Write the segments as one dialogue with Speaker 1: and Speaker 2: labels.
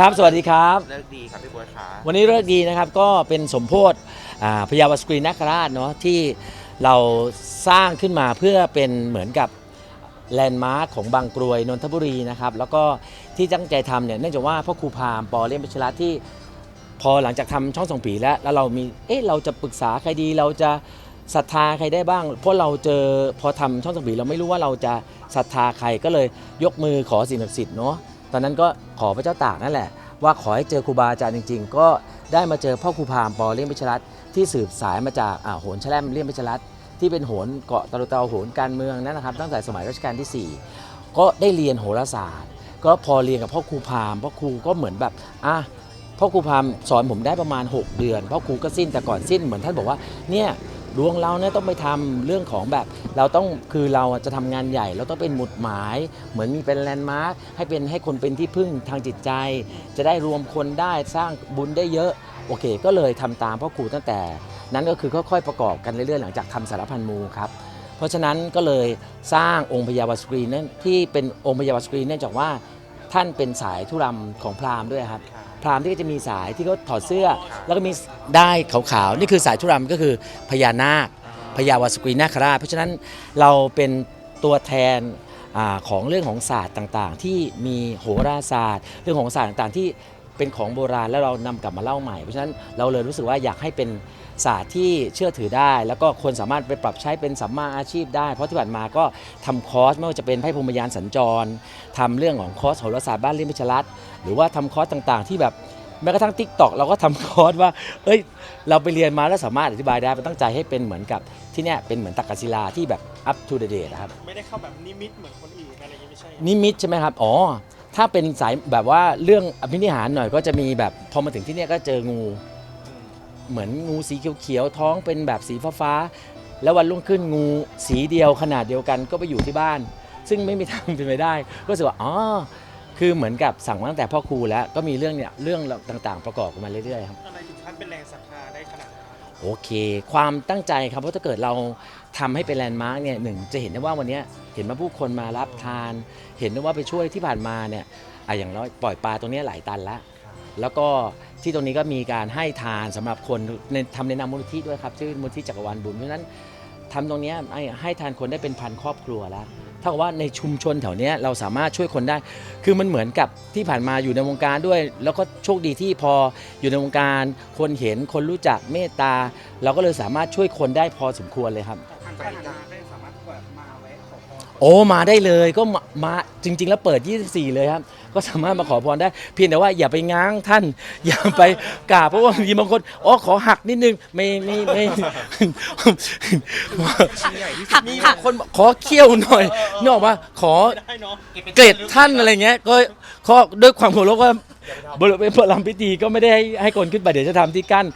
Speaker 1: ครับ สวัสดีครับ
Speaker 2: เลิกดีครับพี่บัวขา
Speaker 1: วันนี้เลิกดีนะครับก็เป็นสมโพธิอ่าพญาวสกรีนาคราชเนาะที่เราสร้างขึ้นมาเพื่อเป็นเหมือนกับแลนด์มาร์คของบางกรวยนนทบุรีนะครับ แล้วก็ที่ตั้งใจทำเนี่ยเนื่องจากว่าพ่อครูพราหมณ์ปอเลี้ยงพิชระที่พอหลังจากทำช่องส่องผีแล้ว แล้วเรามีเอ๊ะเราจะปรึกษาใครดีเราจะศรัทธาใครได้บ้าง เพราะเราเจอพอทำช่องส่องผีเราไม่รู้ว่าเราจะศรัทธาใครก็เลยยกมือขอสิ่งศักดิ์สิทธิ์เนาะ ตอนนั้นก็ขอพระเจ้าตากนั่นแหละ ว่าขอให้เจอครูบาอาจารย์จริง ๆ ก็ได้มาเจอพ่อครูพามปอเลี่ยมพิชรัตน์ที่สืบสายมาจากอ่าโหนแชล่มเลี่ยมพิชรัตน์ที่เป็นโหนเกาะตะลุเตาโหนการเมืองนั่นนะครับ ตั้งแต่สมัยรัชกาลที่ 4 ก็ได้เรียนโหราศาสตร์ ก็พอเรียนกับพ่อครูพามพ่อครูก็เหมือนแบบอะพ่อครูพามสอนผมได้ประมาณ 6 เดือนพ่อครูก็สิ้นแต่ก่อนสิ้นเหมือนท่านบอกว่าเนี่ย ดวงเราเนี่ยต้องไปทำเรื่องของแบบ เราต้องคือเราจะทำงานใหญ่ เราต้องเป็นหมุดหมาย เหมือนมีเป็นแลนด์มาร์คให้เป็นให้คนเป็นที่พึ่งทางจิตใจ จะได้รวมคนได้สร้างบุญได้เยอะ โอเค ก็เลยทำตามพ่อครูตั้งแต่ นั้นก็คือค่อยๆประกอบกันเรื่อยๆหลังจากทำสารพันมูครับเพราะฉะนั้นก็เลยสร้างองค์พญาวสกรีนั่นที่เป็นองค์พญาวสกรีนเนื่องจากว่าท่านเป็นสายธุรำของพราหมณ์ด้วยครับ พราหมณ์ที่ก็จะมีสายที่เขาถอดเสื้อ แล้วก็มีได้ายขาวๆนี่คือสายธุรำก็คือพญานาคพญาวสกรีนาคราชเพราะฉะนั้นเราเป็นตัวแทนอาของเรื่องของศาสตร์ต่างๆ ที่มีโหราศาสตร์ เรื่องของศาสตร์ต่างๆ ที่เป็นของโบราณแล้วเรานำกลับมาเล่าใหม่เพราะฉะนั้นเราเลยรู้สึกว่าอยากให้เป็น ศาสตร์ที่เชื่อถือได้ แล้วก็คนสามารถไปปรับใช้เป็นสัมมาอาชีพได้ เพราะที่ผ่านมาก็ทำคอร์สไม่ว่าจะเป็นไพ่พรหมยานสัญจรทำเรื่องของคอร์สโหราศาสตร์บ้านเลี้ยงพิชรัตน์หรือว่าทำคอร์สต่างๆ ที่แบบแม้กระทั่งทิกตอกเราก็ทำคอร์สว่า เอ้ย เราไปเรียนมาแล้วสามารถอธิบายได้มันตั้งใจให้เป็นเหมือนกับที่เนี่ยเป็นเหมือนตักกศิลาที่แบบ up to the date นะครับ
Speaker 3: ไม่ได้เข้าแบบนิมิตเหมือนคนอื่นอะไรอย่างงี้ไม่ใช่
Speaker 1: นิมิตใช่ไหมครับ อ๋อ ถ้าเป็นสายแบบว่าเรื่องอภินิหารหน่อยก็จะมีแบบพอมาถึงที่เนี่ยก็เจองู เหมือนงูสีเขียวๆท้องเป็นแบบสีฟ้าๆแล้ววันรุ่งขึ้นงูสีเดียวขนาดเดียวกันก็ไปอยู่ที่บ้าน ซึ่งไม่มีทางเป็นไปได้ ก็รู้สึกว่าอ๋อคือเหมือนกับสั่งมาตั้งแต่พ่อครูแล้วก็มีเรื่องเนี่ยเรื่องต่างๆ ประกอบกันมาเรื่อยๆครับ
Speaker 3: อะไรถึงขั้นเป็นแรงศรัทธาได้ขนาดนั้น
Speaker 1: โอเค ความตั้งใจครับเพราะถ้าเกิดเราทำให้เป็นแลนด์มาร์กเนี่ยหนึ่งจะเห็นได้ว่าวันเนี้ยเห็นว่าผู้คนมารับทาน เห็นได้ว่าไปช่วยที่ผ่านมาเนี่ยอะอย่างเราปล่อยปลาตรงเนี้ยหลายตันแล้ว แล้วก็ที่ตรงนี้ก็มีการให้ทานสำหรับคนในทำในนามมูลนิธิด้วยครับชื่อมูลนิธิจักรวาลบุญเพราะฉะนั้นทำตรงนี้ให้ให้ทานคนได้เป็นพันครอบครัวแล้วเท่ากับว่าในชุมชนแถวเนี้ยเราสามารถช่วยคนได้ คือมันเหมือนกับที่ผ่านมาอยู่ในวงการด้วย แล้วก็โชคดีที่พออยู่ในวงการ คนเห็นคนรู้จักเมตตา เราก็เลยสามารถช่วยคนได้พอสมควรเลยครับ
Speaker 3: การมาได้สามารถแบบ
Speaker 1: โอ้มาได้เลยก็มามาจริง ๆ แล้วเปิด 24 เลยครับ ก็สามารถมาขอพรได้ เพียงแต่ว่าอย่าไปง้างท่าน อย่าไปกราบเพราะว่ามีบางคนอ๋อขอหักนิดนึงไม่ไม่ไม่
Speaker 2: หัก
Speaker 1: มีบางคนบอกขอเคี่ยวหน่อยนึกออกมาขอ
Speaker 3: ได้เนาะ
Speaker 1: เกรดท่านอะไรเงี้ยก็ก็ด้วยความเคารพว่า บริเวณพระรำพิธีก็ไม่ได้ให้ให้คนขึ้นไปเดี๋ยวจะทำที่กั้น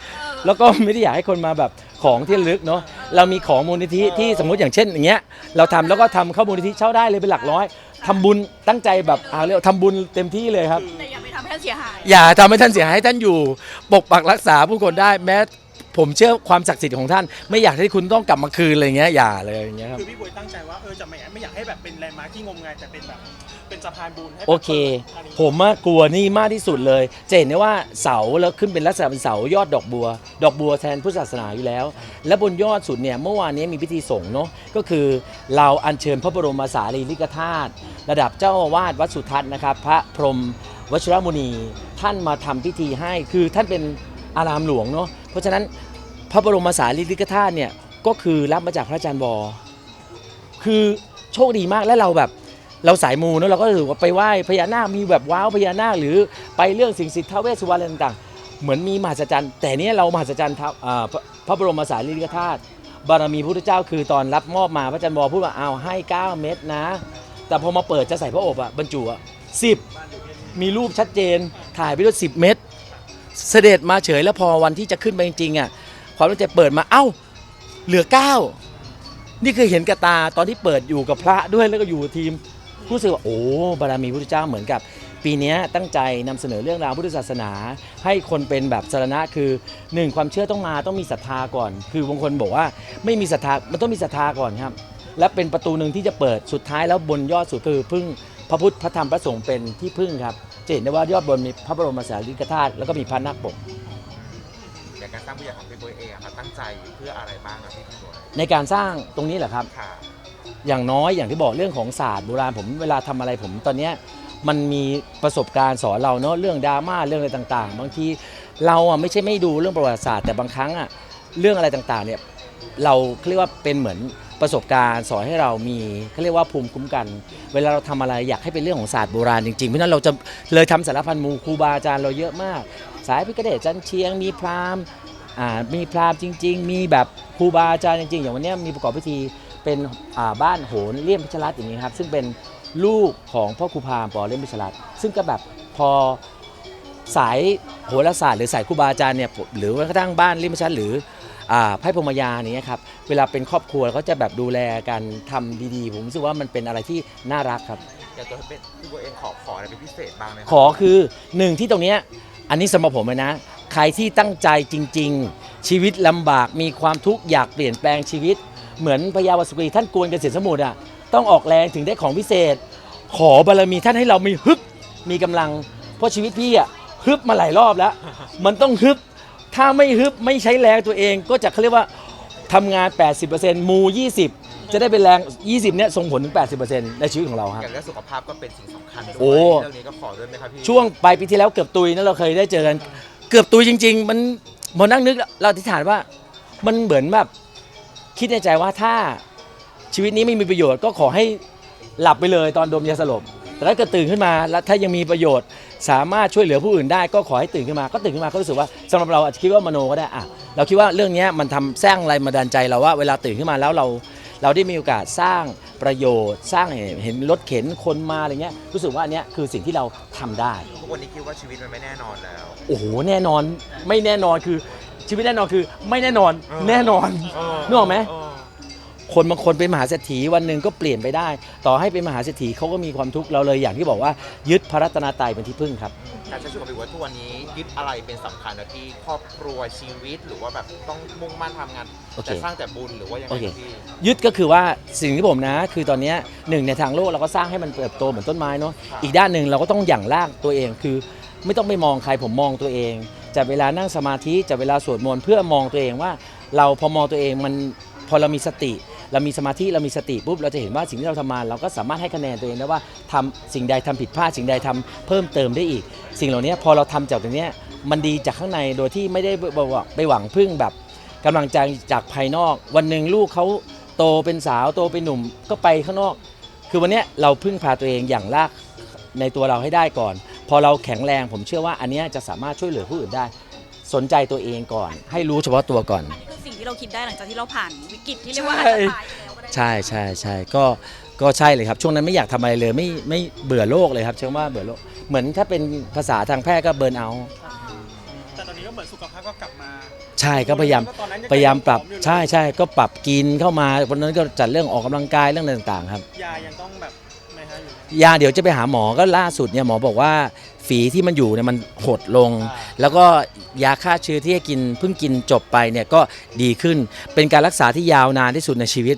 Speaker 1: แล้วก็ไม่ได้อยากให้คนมาแบบของที่ระลึกเนาะเรามีของมูลนิธิที่สมมติอย่างเช่นอย่างเงี้ยเราทำแล้วก็ทำเข้ามูลนิธิเช่าได้เลยเป็นหลักร้อยทำบุญตั้งใจแบบอ่าเรียกว่าทำบุญเต็มที่เลยครับ
Speaker 4: แต่อย่าไปทำให้ท่านเสียหาย
Speaker 1: อย่าทำให้ท่านเสียหายให้ท่านอยู่ ปกปักรักษาผู้คนได้แม้ ผมเชื่อความศักดิ์สิทธิ์ของท่าน ไม่อยากให้คุณต้องกลับมาคืนอะไรเงี้ยอย่าเลยอย่างเงี้ยครับ
Speaker 3: คือพี่บวยตั้งใจว่าเออจะไม่ไม่อยากให้แบบเป็นแลนด์มาร์คที่งมงายแต่เป็นแบบเป็นสะพานบุญให้แบบ
Speaker 1: โอเค
Speaker 3: ปิดอะไรอย่าง
Speaker 1: ผ
Speaker 3: งี้
Speaker 1: มอะกลัวนี่มากที่สุดเลย จะเห็นได้ว่าเสาแล้วขึ้นเป็นลักษณะเป็นเสายอดดอกบัว ดอกบัวแทนพุทธศาสนาอยู่แล้ว และบนยอดสุดเนี่ยเมื่อวานนี้มีพิธีสงฆ์เนาะก็คือเราอัญเชิญพระบรมสารีริกธาตุระดับเจ้าอาวาสวัดสุทัศน์นะครับ พระพรหมวชิรมุนีท่านมาทำพิธีให้คือท่านเป็นอารามหลวงเนาะเพราะฉะนั้น พระบรมสารีริกธาตุเนี่ยก็คือรับมาจากพระอาจารย์วอคือโชคดีมากและเราแบบเราสายมูเนอะเราก็ถือว่าไปไหว้พญานาคมีแบบว้าวพญานาคหรือไปเรื่องสิ่งศักดิ์สิทธิ์ท้าวเวสสุวรรณอะไรต่างๆ เหมือนมีมหัศจรรย์ แต่เนี้ยเรามหัศจรรย์ท้าวอ่าพระพระบรมสารีริกธาตุบารมีพระพุทธเจ้าคือตอนรับมอบมาพระอาจารย์วอพูดว่าเอาให้ 9 เม็ดนะ แต่พอมาเปิดจะใส่พระอบอะบรรจุอะสิบมีรูปชัดเจนถ่ายไปด้วยสิบเม็ดเสด็จมาเฉยแล้วพอวันที่จะขึ้นไปจริงๆอะ ความตั้งใจเปิดมาเอ้า เหลือเก้านี่คือเห็นกับตาตอนที่เปิดอยู่กับพระด้วยแล้วก็อยู่กับทีมรู้สึกว่าโอ้บารมีพระพุทธเจ้าเหมือนกับ ปีนี้ตั้งใจนำเสนอเรื่องราวพุทธศาสนา ให้คนเป็นแบบสารณะคือหนึ่งความเชื่อต้องมาต้องมีศรัทธาก่อน คือบางคนบอกว่าไม่มีศรัทธามันต้องมีศรัทธาก่อนครับ และเป็นประตูหนึ่งที่จะเปิดสุดท้ายแล้วบนยอดสุดคือพึ่งพระพุทธพระธรรมพระสงฆ์เป็นที่พึ่งครับจะเห็นได้ว่ายอดบนมีพระบรมสารีริกธาตุแล้วก็มีพระนาคปก
Speaker 2: การสร้างวิทยาของพี่บวยเองอะครับตั้งใจเพื่ออะไรบ้างครับพี่บวย
Speaker 1: ในการสร้างตรงนี้แหละครับ
Speaker 2: ค่ะ
Speaker 1: อย่างน้อยอย่างที่บอกเรื่องของศาสตร์โบราณผมเวลาทำอะไรผมตอนเนี้ยมันมีประสบการณ์สอนเราเนาะเรื่องดราม่าเรื่องอะไรต่างๆ บางทีเราอะไม่ใช่ไม่ดูเรื่องประวัติศาสตร์แต่บางครั้งอะเรื่องอะไรต่างๆเนี่ยเราเรียกว่าเป็นเหมือนประสบการณ์สอนให้เรามีเขาเรียกว่าภูมิคุ้มกัน เวลาเราทำอะไรอยากให้เป็นเรื่องของศาสตร์โบราณจริงๆเพราะฉะนั้นเราจะเลยทำสารพันมูครูบาอาจารย์เราเยอะมาก สายพิกเดชจันเชียง มีพราหมณ์อ่ามีพราหมณ์จริง ๆ มีแบบครูบาอาจารย์จริง ๆ อย่างวันเนี้ยมีประกอบพิธีเป็นอ่าบ้านโหนเลี่ยมพิชรัตน์อย่างนี้ครับซึ่งเป็นลูกของพ่อครูพราหมณ์ปอเลี่ยมพิชรัตน์ซึ่งก็แบบพอสายโหราศาสตร์หรือสายครูบาอาจารย์เนี่ยหรือว่ากระทั่งบ้านเลี่ยมพิชรัตน์หรืออ่าไพ่พรหมยาอย่างเนี้ยครับเวลาเป็นครอบครัวเขาจะแบบดูแลกันทำดีๆ ผมรู้สึกว่ามันเป็นอะไรที่น่ารักครับ
Speaker 2: อยากจะเป็นพี่บวยเองขอขออะไรเป็นพิเศษบ้างไหมรับ
Speaker 1: ขอคือหนึ่งที่ตรงเนี้ย อันนี้สำหรับผมเลยนะ ใครที่ตั้งใจจริง ๆ ชีวิตลำบากมีความทุกข์อยากเปลี่ยนแปลงชีวิต เหมือนพญาวสุกรีท่านกวนเกษตรสมุทรอะต้องออกแรงถึงได้ของพิเศษ ขอบารมีท่านให้เรามีฮึบมีกำลัง เพราะชีวิตพี่อะฮึบมาหลายรอบแล้ว มันต้องฮึบถ้าไม่ฮึบไม่ใช้แรงตัวเองก็จะเขาเรียกว่าทำงาน 80%มู 20 จะได้เป็นแรง 20 เนี่ยส่งผลถึง 80%ในชีวิตของเราครับ
Speaker 2: อย่างเรื่องสุขภาพก็เป็นสิ่งสำคัญด้วย
Speaker 1: โอ้
Speaker 2: เรื่องนี้ก็ขอด้วยไหมครับพี่
Speaker 1: ช่วงปลายปีที่แล้วเกือบตุยนะเราเคยได้เจอกัน เกือบตุยจริง ๆ มันพอนั่งนึกเราอธิษฐานว่ามันเหมือนแบบคิดในใจว่าถ้าชีวิตนี้ไม่มีประโยชน์ก็ขอให้หลับไปเลยตอนดมยาสลบแต่ถ้าเกิดตื่นขึ้นมาแล้วถ้ายังมีประโยชน์ สามารถช่วยเหลือผู้อื่นได้ก็ขอให้ตื่นขึ้นมา ก็ตื่นขึ้นมาก็รู้สึกว่าสำหรับเราอาจจะคิดว่ามโนก็ได้อะเราคิดว่าเรื่องเนี้ยมันทำสร้างแรงบันดาลใจเราว่าเวลาตื่นขึ้นมาแล้วเรา เราได้มีโอกาสสร้างประโยชน์ สร้างเห็นเห็นรถเข็นคนมาอะไรเงี้ยรู้สึกว่าอันเนี้ยคือสิ่งที่เราทำได้
Speaker 2: ทุกวันนี้คิดว่าชีวิตมันไม่แน่นอนแล้ว
Speaker 1: โอ้โหแน่นอนไม่แน่นอนคือชีวิตแน่นอนคือไม่แน่นอน
Speaker 2: เออ
Speaker 1: แน่นอนนึกออกไหม
Speaker 2: เออ
Speaker 1: คนบางคนเป็นมหาเศรษฐีวันหนึ่งก็เปลี่ยนไปได้ ต่อให้เป็นมหาเศรษฐีเขาก็มีความทุกข์เราเลยอย่างที่บอกว่ายึดพระรัตนตรัยเป็นที่พึ่งครับ
Speaker 2: การใช้ชีวิตของพี่บวยทุกวันนี้ยึดอะไรเป็นสำคัญนะพี่ครอบครัวชีวิตหรือว่าแบบต้องมุ่งมั่นทำงาน
Speaker 1: โอเค
Speaker 2: แต่สร้างแต่บุญหรือว่ายังไง
Speaker 1: โอเค
Speaker 2: พี่
Speaker 1: ยึดก็คือว่าสิ่งที่ผมนะ คือตอนเนี้ยหนึ่งในทางโลกเราก็สร้างให้มันเติบโตเหมือนต้นไม้เนาะอีกด้านหนึ่งเราก็ต้องหยั่งรากตัวเองคือ ไม่ต้องไปมองใครผมมองตัวเองจะเวลานั่งสมาธิจะเวลาสวดมนต์เพื่อมองตัวเองว่า เราพอมองตัวเองมัน พอเรามีสติ เรามีสมาธิเรามีสติปุ๊บเราจะเห็นว่าสิ่งที่เราทำมา เราก็สามารถให้คะแนนตัวเองได้ว่าทำสิ่งใดทำผิดพลาดสิ่งใดทำเพิ่มเติมได้อีก สิ่งเหล่านี้พอเราทำจากตรงเนี้ยมันดีจากข้างในโดยที่ไม่ได้ไปหวังไปหวังพึ่งแบบกำลังใจจากภายนอก วันหนึ่งลูกเขาโตเป็นสาวโตเป็นหนุ่มก็ไปข้างนอก คือวันเนี้ยเราพึ่งพาตัวเองอย่างรากในตัวเราให้ได้ก่อน พอเราแข็งแรงผมเชื่อว่าอันเนี้ยจะสามารถช่วยเหลือผู้อื่นได้ สนใจตัวเองก่อน ให้รู้เฉพาะตัวก่อน
Speaker 4: อันนี้คือสิ่งที่เราคิดได้หลังจากที่เราผ่านวิกฤตที่เรียกว่า
Speaker 1: ใช่
Speaker 4: อาจจะตายไปแล้วก็ได้
Speaker 1: ใช่ใช่ใช่ก็ก็ใช่เลยครับช่วงนั้นไม่อยากทำอะไรเลยไม่ไม่เบื่อโลกเลยครับเชื่อว่าเบื่อโลกเหมือนถ้าเป็นภาษาทางแพทย์ก็เบิร์นเอา
Speaker 3: แต่ตอนนี้ก็เหมือนสุขภาพก็กลับมา
Speaker 1: ใช่ก็พยายาม
Speaker 3: ตอนนั้นง
Speaker 1: พยายามปรับ
Speaker 3: ผออยู่เลย
Speaker 1: ใช่ใช่ก็ปรับกินเข้ามาวันนั้นก็จัดเรื่องออกกำลังกายเรื่องอะไรต่างๆครับ
Speaker 3: ยายังต้องแบบไหมฮะอยู่ไหม
Speaker 1: ยาเดี๋ยวจะไปหาหมอก็ล่าสุดเนี่ยหมอบอกว่า ฝีที่มันอยู่เนี่ยมันหดลง
Speaker 3: อ่า
Speaker 1: แล้วก็ยาฆ่าเชื้อที่ให้กินเพิ่งกินจบไปเนี่ยก็ดีขึ้นเป็นการรักษาที่ยาวนานที่สุดในชีวิต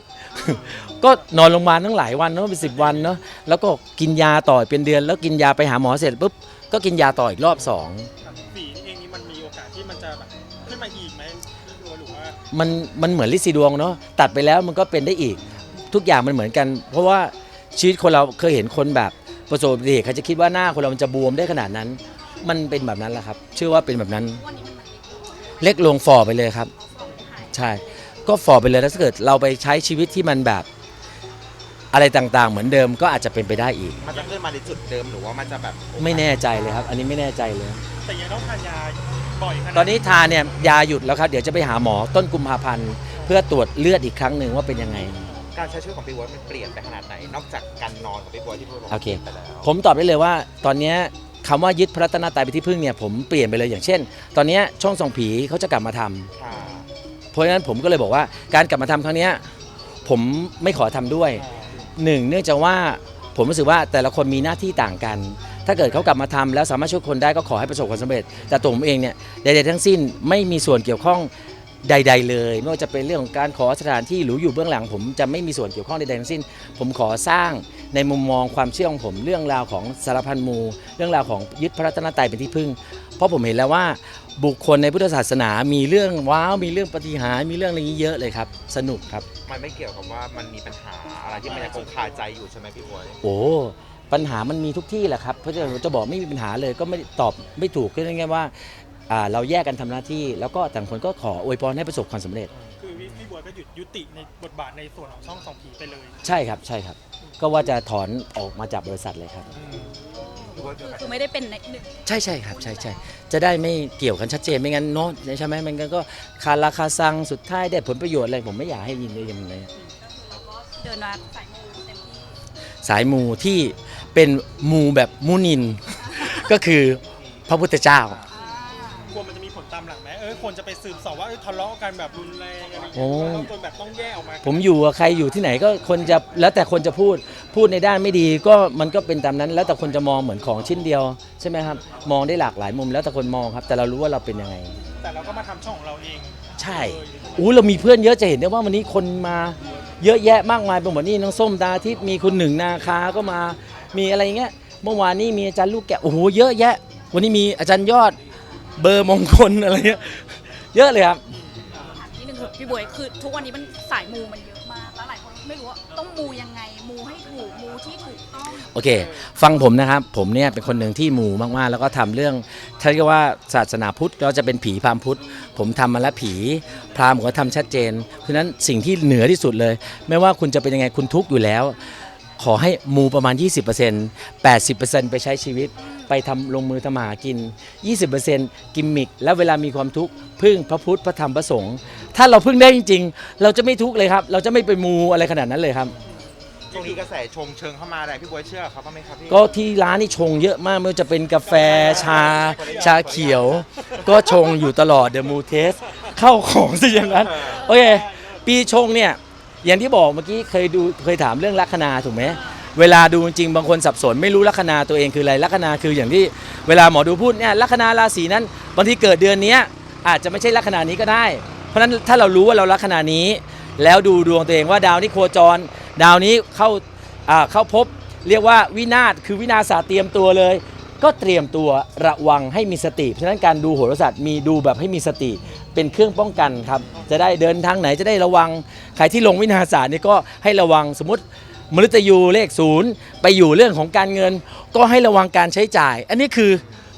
Speaker 1: ก็นอนโรงพยาบาลทั้งหลายวันเนาะเป็นสิบวันเนาะแล้วก็กินยาต่อเป็นเดือน แล้วกินยาไปหาหมอเสร็จปุ๊บก็กินยาต่ออีกรอบสอง
Speaker 3: ครับฝีนี่เองนี่มันมีโอกาสที่มันจะแบบขึ้นมาอีกไหมพี่บัวหรือว่า
Speaker 1: มันมันเหมือนลิซีดวงเนาะตัดไปแล้วมันก็เป็นได้อีก ทุกอย่างมันเหมือนกัน เพราะว่าชีวิตคนเราเคยเห็นคนแบบ ประสบอุบัติเหตุเขาจะคิดว่าหน้าคนเรามันจะบวมได้ขนาดนั้น มันเป็นแบบนั้นแหละครับ เชื่อว่าเป็นแบบนั้น
Speaker 4: วันนี้มัน
Speaker 1: เล็กลงฝ่อไปเลยครับ ใช่ ก็ฝ่อไปเลยแล้วถ้าเกิดเราไปใช้ชีวิตที่มันแบบ อะไรต่างๆ เหมือนเดิมก็อาจจะเป็นไปได้อีก
Speaker 2: มันจะขึ้นมาในจุดเดิมหรือว่ามันจะแบบ
Speaker 1: ไม่แน่ใจเลยครับ อันนี้ไม่แน่ใจเลย
Speaker 3: แต่ยังต้องทานยาบ่อยขนาด
Speaker 1: ตอนนี้ทานเนี่ยยาหยุดแล้วครับ เดี๋ยวจะไปหาหมอต้นกุมภาพันธ์เพื่อตรวจเลือดอีกครั้งหนึ่งว่าเป็นยังไง
Speaker 2: การใช้ชีวิตของพี่บวยมันเปลี่ยนไปขนาดไหน นอกจากการนอนของพี่บวยที่พี่บวยบอก
Speaker 1: โอเค
Speaker 2: ปลี่ยนไปแล้ว
Speaker 1: ผมตอบได้เลยว่าตอนเนี้ยคำว่ายึดพระรัตนตรัยเป็นที่พึ่งเนี่ยผมเปลี่ยนไปเลยอย่างเช่น ตอนเนี้ยช่องส่องผีเขาจะกลับมาทำ
Speaker 2: ค่ะ
Speaker 1: เพราะฉะนั้นผมก็เลยบอกว่าการกลับมาทำครั้งเนี้ยผมไม่ขอทำด้วย หนึ่งเนื่องจากว่าผมรู้สึกว่าแต่ละคนมีหน้าที่ต่างกัน ถ้าเกิดเขากลับมาทำแล้วสามารถช่วยคนได้ก็ขอให้ประสบความสำเร็จ แต่ตัวผมเองเนี่ยใดๆทั้งสิ้นไม่มีส่วนเกี่ยวข้อง ใด ๆ เลยไม่ว่าจะเป็นเรื่องของการขอสถานที่หรืออยู่เบื้องหลัง ผมจะไม่มีส่วนเกี่ยวข้องใดๆทั้งสิ้น ผมขอสร้างในมุมมองความเชื่อของผมเรื่องราวของสารพันมูเรื่องราวของยึดพระรัตนตรัยเป็นที่พึ่ง เพราะผมเห็นแล้วว่าบุคคลในพุทธศาสนา มีเรื่องว้าวมีเรื่องปาฏิหารย์มีเรื่องอะไรอย่างนี้เยอะเลยครับสนุกครับ
Speaker 2: มันไม่เกี่ยวกับว่ามันมีปัญหาอะไรที่มันยังคงคาใจอยู่ใช่ไหมพี่บวย
Speaker 1: โอ้ปัญหามันมีทุกที่แหละครับเพราะฉะนั้นผมจะบอกไม่มีปัญหาเลยก็ไม่ตอบไม่ถูกก็ง่ายๆว่าอ่า เราแยกกันทำหน้าที่ แล้วก็ต่างคนก็ขออวยพรให้ประสบความสำเร็จ
Speaker 3: คือพี่พี่บัวก็หยุดยุติในบทบาทในส่วนของช่องสองผีไปเลย
Speaker 1: ใช่ครับใช่ครับ ก็ว่าจะถอนออกมาจากบริษัทเลยครับ
Speaker 2: พี่บวย
Speaker 4: คือคือไม่ได้เป็นในหนึ่ง
Speaker 1: ใช่ใช่ครับใช่ใช่จะได้ไม่เกี่ยวกันชัดเจนไม่งั้นเนาะใช่ไหมมันก็คาราคาซังสุดท้ายได้ผลประโยชน์อะไรผมไม่อยากให้ยินเลยยังไง
Speaker 4: เดินมาสายมูเต็มที่
Speaker 1: สายมูที่เป็นมูแบบมูนิน ก็คือพระพุทธเจ้าา
Speaker 3: มหลังไหมเออคนจะไปสืบสอบว่าเออทะเลาะกันแบบรุนแรงอะไรอย่าง
Speaker 1: โอ้
Speaker 3: เงี้ยเราจนแบบต้องแยกออกมา
Speaker 1: ผมอยู่กับใครอยู่ที่ไหนก็คนจะแล้วแต่คนจะพูดพูดในด้านไม่ดีก็มันก็เป็นตามนั้น แล้วแต่คนจะมองเหมือนของชิ้นเดียวใช่ไหมครับมองได้หลากหลายมุมแล้วแต่คนมองครับ แต่เรารู้ว่าเราเป็นยังไง
Speaker 3: แต่เราก็มาทำช่องของเราเอง
Speaker 1: ใช่อู้เรามีเพื่อนเยอะจะเห็นได้ว่าวันนี้คนมาเยอะแยะมากมายเป็นหมดนี่น้องส้มตาทิพย์มีคุณหนึ่งนาคาก็มา มีอะไรอย่างเงี้ย เมื่อวานนี้มีอาจารย์ลูกแกะโอ้โหเยอะแยะ วันนี้มีอาจารย์ยอด เบอร์มงคลอะไรเงี้ยเยอะเลยครับ
Speaker 4: ถามนิดนึงคือพี่บวยคือทุกวันนี้มันสายมูมันเยอะมาก แล้วหลายคนไม่รู้ว่าต้องมูยังไง มูให้ถูก มูที่ถูกต้อง
Speaker 1: โอเค ฟังผมนะครับ ผมเนี่ยเป็นคนหนึ่งที่หมู่มากๆ แล้วก็ทำเรื่องถ้าเรียกว่าศาสนาพุทธเราจะเป็นผีพราหมณ์พุทธ ผมทำมาแล้วผี พราหมณ์ผมก็ทำชัดเจน เพราะฉะนั้นสิ่งที่เหนือที่สุดเลย ไม่ว่าคุณจะเป็นยังไงคุณทุกข์อยู่แล้ว ขอให้มูประมาณ 20% 80%ไปใช้ชีวิต ไปทำลงมือทำมาหากิน 20%กิมมิกแล้วเวลามีความทุกข์พึ่งพระพุทธพระธรรมพระสงฆ์ถ้าเราพึ่งได้จริง ๆ เราจะไม่ทุกข์เลยครับ เราจะไม่ไปมูอะไรขนาดนั้นเลยครับ
Speaker 2: ช่วงนี้กระแสชงเชิงเข้ามาอะไรพี่บวยเชื่อเขาบ้างไหมครับพี่
Speaker 1: ก็ที่ร้านนี่ชงเยอะมากไม่ว่าจะเป็นกาแฟชา ชาเขียว ก็ชงอยู่ตลอดเดอะมูเทสเข้าของซะอย่างนั้น โอเค ปีชงเนี่ย อย่างที่บอกเมื่อกี้เคยดูเคยถามเรื่องลัคนาถูกไหมเวลาดูจริงบางคนสับสนไม่รู้ลัคนาตัวเองคืออะไรลัคนาคืออย่างที่เวลาหมอดูพูดเนี่ยลัคนาราศีนั้นบางทีเกิดเดือนนี้อาจจะไม่ใช่ลัคนานี้ก็ได้ เพราะฉะนั้นถ้าเรารู้ว่าเราลัคนานี้ แล้วดูดวงตัวเองว่าดาวนี้โคจร ดาวนี้เข้าอ่าเข้าพบ เรียกว่าวินาศคือวินาศาสเตรียมตัวเลย ก็เตรียมตัวระวังให้มีสติเพราะฉะนั้นการดูโหราศาสตร์มีดูแบบให้มีสติ เป็นเครื่องป้องกันครับ จะได้เดินทางไหนจะได้ระวัง ใครที่ลงวินาศาสตร์นี่ก็ให้ระวังสมมติมฤตยูเลขศูนย์ไปอยู่เรื่องของการเงิน ก็ให้ระวังการใช้จ่าย อันนี้คือ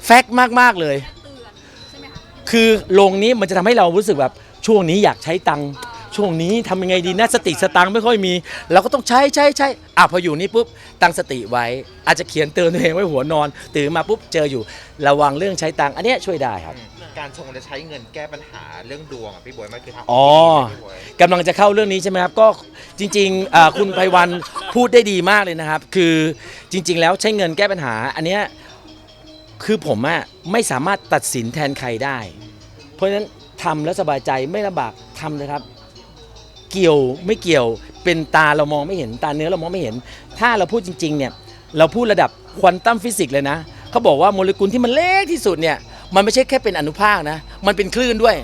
Speaker 1: แฟกต์มากๆเลย
Speaker 4: เตือนใช่ไหมคะ
Speaker 1: คือลงนี้มันจะทำให้เรารู้สึกแบบช่วงนี้อยากใช้ตังค์ ช่วงนี้ทำยังไงดีนะสติสตังค์ไม่ค่อยมี เราก็ต้องใช้ใช้ใช้อะพออยู่นี่ปุ๊บตั้งสติไว้ อาจจะเขียนเตือนตัวเองไว้หัวนอน ตื่นมาปุ๊บเจออยู่ ระวังเรื่องใช้ตังค์อันเนี้ยช่วยได้ครับ
Speaker 2: การชงจะใช้เงินแก้ปัญหาเรื่องดวงอะพี่บวยมันคือทาง
Speaker 1: อ๋อ
Speaker 2: พี่บวย
Speaker 1: กำลังจะเข้าเรื่องนี้ใช่ไหมครับก็จริงๆอ่าคุณไพวันพูดได้ดีมากเลยนะครับ คือจริง ๆ แล้วใช้เงินแก้ปัญหา อันเนี้ยคือผมอะไม่สามารถตัดสินแทนใครได้ เพราะฉะนั้นทำแล้วสบายใจไม่ลำบากทำเลยครับ เกี่ยวไม่เกี่ยว เป็นตาเรามองไม่เห็นตาเนื้อเรามองไม่เห็น ถ้าเราพูดจริงๆเนี่ยเราพูดระดับควอนตัมฟิสิกส์เลยนะเขาบอกว่าโมเลกุลที่มันเล็กที่สุดเนี่ยมันไม่ใช่แค่เป็นอนุภาคนะมันเป็นคลื่นด้วย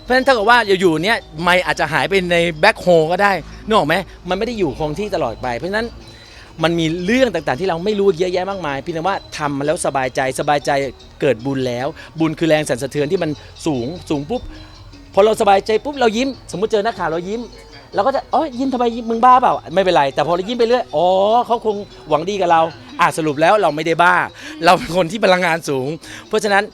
Speaker 1: เพราะฉะนั้นถ้าเกิดว่าอยู่ๆเนี่ยไม่อาจจะหายไปในแบ็คโฮก็ได้นึกออกไหมมันไม่ได้อยู่คงที่ตลอดไป เพราะฉะนั้นมันมีเรื่องต่างๆที่เราไม่รู้เยอะแยะมากมายเพียงแต่ว่าทำมาแล้วสบายใจสบายใจเกิดบุญแล้ว บุญคือแรงสั่นสะเทือนที่มันสูงสูงปุ๊บ พอเราสบายใจปุ๊บเรายิ้ม สมมติเจอนักข่าวเรายิ้มเราก็จะอ๋อยิ้มทำไมยิ้มมึงบ้าเปล่าไม่เป็นไร แต่พอเรายิ้มไปเรื่อยอ๋อเขาคงหวังดีกับเราอะสรุปแล้วเราไม่ได้บ้า เราเป็นคนที่พลังงานสูง เพราะฉะนั้น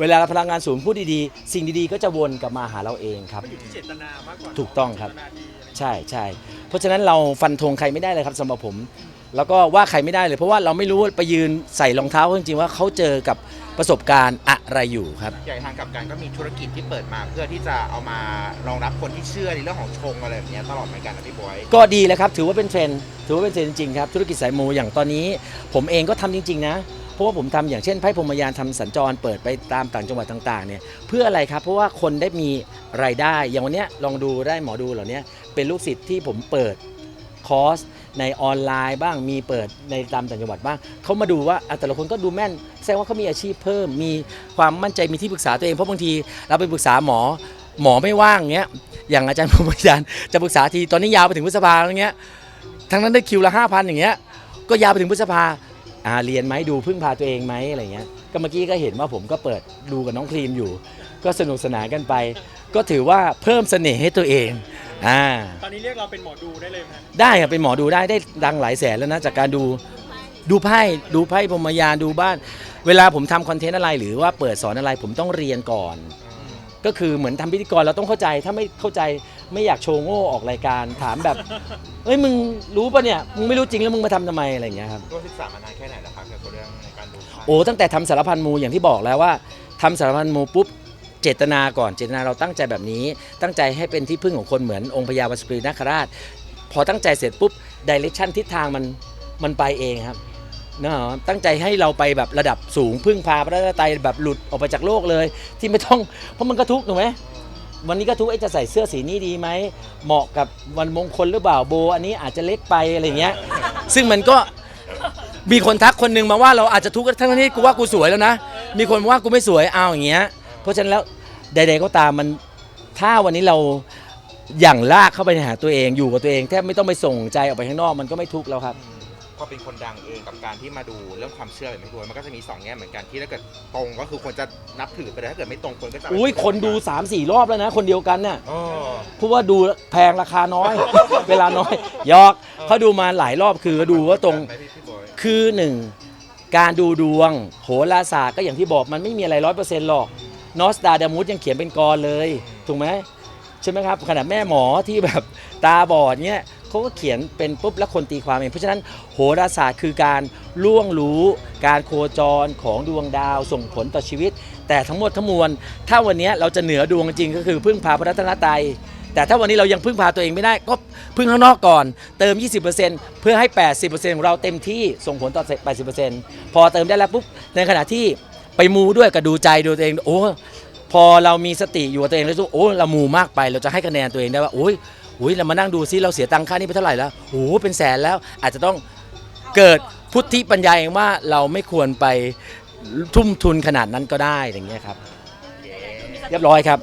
Speaker 1: เวลาเราพลังงานสูงพูดดีๆ สิ่งดีๆ ก็จะวนกลับมาหาเราเองครับ
Speaker 3: มันอยู่ที่เจตนามากกว่า
Speaker 1: ถูกต้องครับ
Speaker 3: เจตนาดีอะไรอย่างเงี้ย
Speaker 1: ใช่ใช่เพราะฉะนั้นเราฟันธงใครไม่ได้เลยครับสำหรับผม แล้วก็ว่าใครไม่ได้เลย เพราะว่าเราไม่รู้ว่าไปยืนใส่รองเท้าเขาจริงๆว่าเขาเจอกับประสบการณ์อะไรอยู่ครับ
Speaker 2: อย่างทางกลับกันก็มีธุรกิจที่เปิดมาเพื่อที่จะเอามารองรับคนที่เชื่อในเรื่องของชงอะไรแบบเนี้ยตลอดเหมือนกันนะพี่บวย
Speaker 1: ก็ดีแล้วครับ ถือว่าเป็นเทรนด์ถือว่าเป็นเทรนด์จริงๆครับ ธุรกิจสายมูอย่างตอนนี้ ผมเองก็ทำจริง ๆ นะเพราะว่าผมทำอย่างเช่นไพ่พรหมยานทำสัญจรเปิดไปตามต่างจังหวัดต่างๆเนี่ยเพื่ออะไรครับเพราะว่าคนได้มีรายได้อย่างวันเนี้ยลองดูได้หมอดูเหล่านี้เป็นลูกศิษย์ที่ผมเปิดคอร์ส ในออนไลน์บ้างมีเปิดในตามต่างจังหวัดบ้างเขามาดูว่าอะแต่ละคนก็ดูแม่นแสดงว่าเขามีอาชีพเพิ่ม มีความมั่นใจมีที่ปรึกษาตัวเองเพราะบางทีเราไปปรึกษาหมอหมอไม่ว่างเงี้ยอย่างอาจารย์ผมอาจารย์จะปรึกษาทีตอนนี้ยาวไปถึงพฤษภาแล้วเงี้ยทั้งนั้นได้คิวละห้าพันอย่างเงี้ยก็ยาวไปถึงพฤษภาอ่าเรียนไหมดูพึ่งพาตัวเองไหมอะไรเงี้ยก็เมื่อกี้ก็เห็นว่าผมก็เปิดดูกับน้องครีมอยู่ ก็สนุกสนานกันไป ก็ถือว่าเพิ่มเสน่ห์ให้ตัวเอง อ่า
Speaker 3: ตอนนี้เรียกเราเป็นหมอดูได้เลยไหม
Speaker 1: ได้ครับเป็นหมอดูได้ได้ดังหลายแสนแล้วนะจากการดูดูไพ่ดูไพ่พรหมยานดูบ้าน เวลาผมทำคอนเทนต์อะไรหรือว่าเปิดสอนอะไรผมต้องเรียนก่อน ก็คือเหมือนทำพิธีกรเราต้องเข้าใจถ้าไม่เข้าใจไม่อยากโชว์โง่ออกรายการถามแบบเอ้ยมึงรู้ปะเนี่ยมึงไม่รู้จริงแล้วมึงมาทำทำไมอะไรอย่างเงี้ยครับ
Speaker 2: ก็ศึกษามานานแค่ไหนแล้วครับเกี่ยวกับเรื่องในการดูไพ่
Speaker 1: โอ้ตั้งแต่ทำสารพันมูอย่างที่บอกแล้วว่าทำสารพันมูปุ๊บ เจตนาก่อนเจตนาเราตั้งใจแบบนี้ ตั้งใจให้เป็นที่พึ่งของคนเหมือนองค์พญาวัสปรีนาคราช พอตั้งใจเสร็จปุ๊บดิเรกชันทิศทางมันมันไปเองครับเนอะตั้งใจให้เราไปแบบระดับสูงพึ่งพาพระราชไตรแบบหลุดออกไปจากโลกเลย ที่ไม่ต้องเพราะมันก็ทุกข์ถูกไหมวันนี้ก็ทุกข์ไอ้จะใส่เสื้อสีนี้ดีไหมเหมาะกับวันมงคลหรือเปล่าโบ อันนี้อาจจะเล็กไปอะไรเงี้ย ซึ่งมันก็มีคนทักคนหนึ่งมาว่าเราอาจจะทุกข์ทั้งที่กูว่ากูสวยแล้วนะ มีคนว่ากูไม่สวยเอาอย่างเงี้ย ราะฉะนั้นแล้วใด ๆ ก็ตามมันถ้าวันนี้เราอย่างลากเข้าไปหาตัวเองอยู่กับตัวเองแทบไม่ต้องไปส่งใจออกไปข้างนอกมันก็ไม่ทุกข์แล้วครับ
Speaker 2: พอเป็นคนดังเองกับการที่มาดูเรื่องความเชื่อแบบไม่ด้วยมันก็จะมีสองแง่เหมือนกันที่ถ้าเกิดตรงก็คือควรจะนับถือไปเลยถ้าเกิดไม่ตรงคนก็จะ
Speaker 1: อุ้ยคนดู3 4รอบแล้วนะ คนเดียวกันน่ะ
Speaker 2: อ๋อ
Speaker 1: เพราะว่าดูแพงราคาน้อย เวลาน้อยยอกเขาดูมาหลายรอบคือดูว่าตรง
Speaker 2: ไหมพี่พี่บอย
Speaker 1: คือหนึ่งการดูดวง โหราศาสตร์ก็อย่างที่บอกมันไม่มีอะไรร้อยเปอร์เซ็นต์หรอก นอสตาดามุสยังเขียนเป็นกรเลย ถูกไหมใช่ไหมครับขนาดแม่หมอที่แบบตาบอดเนี้ยเขาก็เขียนเป็นปุ๊บแล้วคนตีความเอง เพราะฉะนั้นโหราศาสตร์คือการล่วงรู้ การโคจรของดวงดาวส่งผลต่อชีวิต แต่ทั้งหมดทั้งมวล ถ้าวันนี้เราจะเหนือดวงจริงก็คือพึ่งพาพระรัตนตรัยแต่ถ้าวันนี้เรายังพึ่งพาตัวเองไม่ได้ ก็พึ่งข้างนอกก่อน เติม 20%เพื่อให้ 80%ของเราเต็มที่ส่งผลต่อ 80%พอเติมได้แล้วปุ๊บในขณะที่ ไปมูด้วยก็ดูใจดูตัวเองโอ้พอเรามีสติอยู่กับตัวเองแล้วสู้โอ้เรามูมากไปเราจะให้คะแนนตัวเองได้ว่าโอ้ยโอ้ยเรามานั่งดูซิเราเสียตังค่านี้ไปเท่าไหร่แล้วโอ้เป็นแสนแล้วอาจจะต้องเกิดพุทธิปัญญาเองว่าเราไม่ควรไปทุ่มทุนขนาดนั้นก็ได้อย่างเงี้ยครับ เรียบร้อยครับ